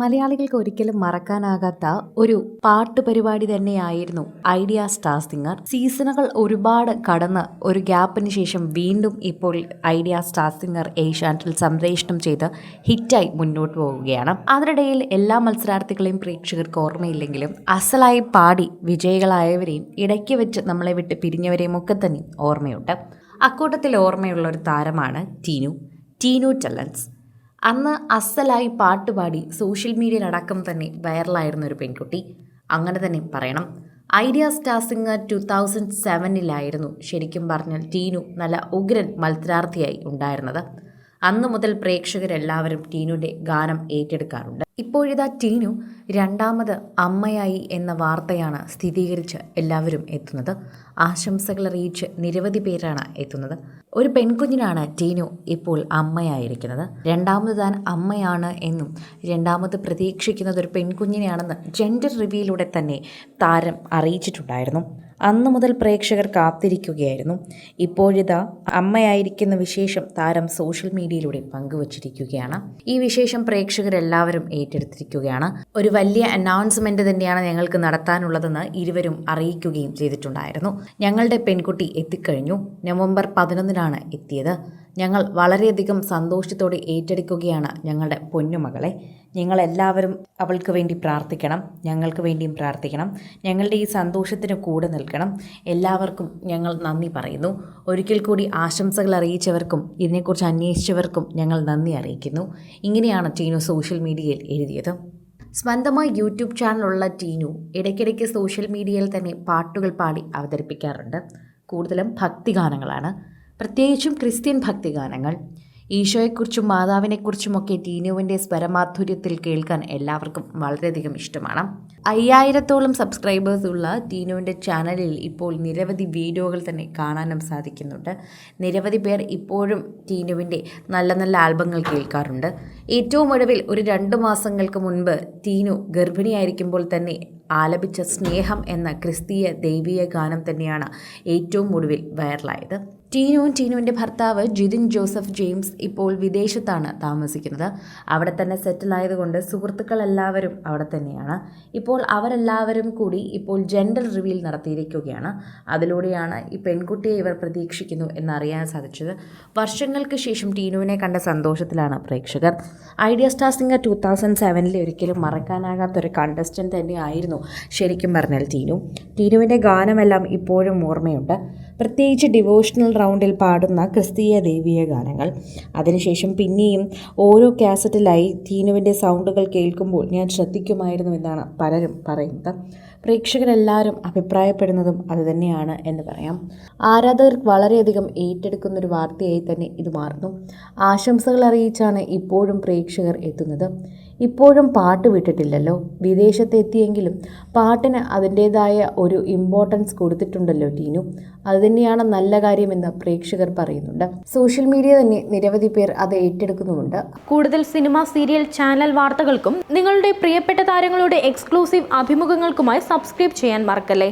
മലയാളികൾക്ക് ഒരിക്കലും മറക്കാനാകാത്ത ഒരു പാട്ട് പരിപാടി തന്നെയായിരുന്നു ഐഡിയ സ്റ്റാർ സിംഗർ. സീസണുകൾ ഒരുപാട് കടന്ന് ഒരു ഗ്യാപ്പിന് ശേഷം വീണ്ടും ഇപ്പോൾ ഐഡിയ സ്റ്റാർ സിംഗർ ഏഷ്യാനെറ്റിൽ സംപ്രേഷണം ചെയ്ത് ഹിറ്റായി മുന്നോട്ട് പോവുകയാണ്. അതിനിടയിൽ എല്ലാ മത്സരാർത്ഥികളെയും പ്രേക്ഷകർക്ക് ഓർമ്മയില്ലെങ്കിലും അസലായി പാടി വിജയികളായവരെയും ഇടയ്ക്ക് വെച്ച് നമ്മളെ വിട്ട് പിരിഞ്ഞവരെയും ഒക്കെ തന്നെ ഓർമ്മയുണ്ട്. അക്കൂട്ടത്തിൽ ഓർമ്മയുള്ള ഒരു താരമാണ് ടീനു. ടീനു ടെലൻസ് അന്ന് അസലായി പാട്ടുപാടി സോഷ്യൽ മീഡിയയിൽ അടക്കം തന്നെ വൈറലായിരുന്ന ഒരു പെൺകുട്ടി. അങ്ങനെ തന്നെ പറയണം. Idea star singer two thousand സെവനിലായിരുന്നു ശരിക്കും പറഞ്ഞാൽ ടീനു നല്ല ഉഗ്രൻ മത്സരാർത്ഥിയായി ഉണ്ടായിരുന്നത്. അന്ന് മുതൽ പ്രേക്ഷകരെല്ലാവരും ടീനുവിന്റെ ഗാനം ഏറ്റെടുക്കാറുണ്ട്. ഇപ്പോഴിതാ ടീനു രണ്ടാമത് അമ്മയായി എന്ന വാർത്തയാണ് സ്ഥിരീകരിച്ച് എല്ലാവരും എത്തുന്നത്. ആശംസകൾ അറിയിച്ച് നിരവധി പേരാണ് എത്തുന്നത്. ഒരു പെൺകുഞ്ഞിനാണ് ടീനു ഇപ്പോൾ അമ്മയായിരിക്കുന്നത്. രണ്ടാമത് താൻ അമ്മയാണ് എന്നും രണ്ടാമത് പ്രതീക്ഷിക്കുന്നത് ഒരു പെൺകുഞ്ഞിനെയാണെന്ന് ജെൻഡർ റിവ്യൂയിലൂടെ തന്നെ താരം അറിയിച്ചിട്ടുണ്ടായിരുന്നു. അന്ന് മുതൽ പ്രേക്ഷകർ കാത്തിരിക്കുകയായിരുന്നു. ഇപ്പോഴിതാ അമ്മയായിരിക്കുന്ന വിശേഷം താരം സോഷ്യൽ മീഡിയയിലൂടെ പങ്കുവച്ചിരിക്കുകയാണ്. ഈ വിശേഷം പ്രേക്ഷകരെല്ലാവരും ഏറ്റെടുത്തിരിക്കുകയാണ്. ഒരു വലിയ അനൗൺസ്മെന്റ് തന്നെയാണ് ഞങ്ങൾക്ക് നടത്താനുള്ളതെന്ന് ഇരുവരും അറിയിക്കുകയും ചെയ്തിട്ടുണ്ടായിരുന്നു. ഞങ്ങളുടെ പെൺകുട്ടി എത്തിക്കഴിഞ്ഞു. നവംബർ പതിനൊന്നിനാണ് എത്തിയത്. ഞങ്ങൾ വളരെയധികം സന്തോഷത്തോടെ ഏറ്റെടുക്കുകയാണ് ഞങ്ങളുടെ പൊന്നുമകളെ. ഞങ്ങളെല്ലാവരും അവൾക്ക് വേണ്ടി പ്രാർത്ഥിക്കണം ഞങ്ങൾക്ക് വേണ്ടിയും പ്രാർത്ഥിക്കണം ഞങ്ങളുടെ ഈ സന്തോഷത്തിന് കൂടെ നിൽക്കണം. എല്ലാവർക്കും ഞങ്ങൾ നന്ദി പറയുന്നു. ഒരിക്കൽ കൂടി ആശംസകൾ അറിയിച്ചവർക്കും ഇതിനെക്കുറിച്ച് അന്വേഷിച്ചവർക്കും ഞങ്ങൾ നന്ദി അറിയിക്കുന്നു. ഇങ്ങനെയാണ് ടീനു സോഷ്യൽ മീഡിയയിൽ എഴുതിയത്. സ്വന്തമായി യൂട്യൂബ് ചാനലുള്ള ടീനു ഇടയ്ക്കിടയ്ക്ക് സോഷ്യൽ മീഡിയയിൽ തന്നെ പാട്ടുകൾ പാടി അവതരിപ്പിക്കാറുണ്ട്. കൂടുതലും ഭക്തിഗാനങ്ങളാണ്. പ്രത്യേകിച്ചും ക്രിസ്ത്യൻ ഭക്തിഗാനങ്ങൾ. ഈശോയെക്കുറിച്ചും മാതാവിനെക്കുറിച്ചുമൊക്കെ ടീനുവിന്റെ സ്വരമാധുര്യത്തിൽ കേൾക്കാൻ എല്ലാവർക്കും വളരെയധികം ഇഷ്ടമാണ്. അയ്യായിരത്തോളം സബ്സ്ക്രൈബേഴ്സ് ഉള്ള ടീനുവിന്റെ ചാനലിൽ ഇപ്പോൾ നിരവധി വീഡിയോകൾ തന്നെ കാണാനും സാധിക്കുന്നുണ്ട്. നിരവധി പേർ ഇപ്പോഴും ടീനുവിന്റെ നല്ല നല്ല ആൽബങ്ങൾ കേൾക്കാറുണ്ട്. ഏറ്റവും ഒടുവിൽ ഒരു രണ്ട് മാസങ്ങൾക്ക് മുൻപ് ടീനു ഗർഭിണിയായിരിക്കുമ്പോൾ തന്നെ ആലപിച്ച സ്നേഹം എന്ന ക്രിസ്തീയ ദൈവീയ ഗാനം തന്നെയാണ് ഏറ്റവും ഒടുവിൽ വൈറലായത്. ടീനുവും ടീനുവിന്റെ ഭർത്താവ് ജിതിൻ ജോസഫ് ജെയിംസ് ഇപ്പോൾ വിദേശത്താണ് താമസിക്കുന്നത്. അവിടെ തന്നെ സെറ്റിലായതുകൊണ്ട് സുഹൃത്തുക്കളെല്ലാവരും അവിടെ തന്നെയാണ്. ഇപ്പോൾ അവരെല്ലാവരും കൂടി ഇപ്പോൾ ജെൻഡർ റിവീൽ നടത്തിയിരിക്കുകയാണ്. അതിലൂടെയാണ് ഈ പെൺകുട്ടിയെ ഇവർ പ്രതീക്ഷിക്കുന്നു എന്നറിയാൻ സാധിച്ചത്. വർഷങ്ങൾക്ക് ശേഷം ടീനുവിനെ കണ്ട സന്തോഷത്തിലാണ് പ്രേക്ഷകർ. Idea star singer two thousand സെവനിലെ ഒരിക്കലും മറക്കാനാകാത്തൊരു കണ്ടസ്റ്റന്റ് തന്നെയായിരുന്നു ശരിക്കും പറഞ്ഞാൽ ടീനു. ടീനുവിന്റെ ഗാനമെല്ലാം ഇപ്പോഴും ഓർമ്മയുണ്ട്. പ്രത്യേകിച്ച് ഡിവോഷണൽ റൗണ്ടിൽ പാടുന്ന ക്രിസ്തീയ ദേവീയ ഗാനങ്ങൾ. അതിനുശേഷം പിന്നെയും ഓരോ കാസറ്റിലായി തീനുവിന്റെ സൗണ്ടുകൾ കേൾക്കുമ്പോൾ ഞാൻ ശ്രദ്ധിക്കുമായിരുന്നു എന്നാണ് പലരും പറയുന്നത്. പ്രേക്ഷകരെല്ലാവരും അഭിപ്രായപ്പെടുന്നതും അതുതന്നെയാണ് എന്ന് പറയാം. ആരാധകർ വളരെയധികം ഏറ്റെടുക്കുന്നൊരു വാർത്തയായി തന്നെ ഇത് മാറുന്നു. ആശംസകൾ അറിയിച്ചാണ് ഇപ്പോഴും പ്രേക്ഷകർ എത്തുന്നത്. ഇപ്പോഴും പാട്ട് വിട്ടിട്ടില്ലല്ലോ. വിദേശത്തെത്തിയെങ്കിലും പാട്ടിന് അതിന്റേതായ ഒരു ഇമ്പോർട്ടൻസ് കൊടുത്തിട്ടുണ്ടല്ലോ ടീനു. അതുതന്നെയാണ് നല്ല കാര്യമെന്ന് പ്രേക്ഷകർ പറയുന്നുണ്ട്. സോഷ്യൽ മീഡിയ തന്നെ നിരവധി പേർ അത് ഏറ്റെടുക്കുന്നുമുണ്ട്. കൂടുതൽ സിനിമ സീരിയൽ ചാനൽ വാർത്തകൾക്കും നിങ്ങളുടെ പ്രിയപ്പെട്ട താരങ്ങളുടെ എക്സ്ക്ലൂസീവ് അഭിമുഖങ്ങൾക്കുമായി സബ്സ്ക്രൈബ് ചെയ്യാൻ മറക്കല്ലേ?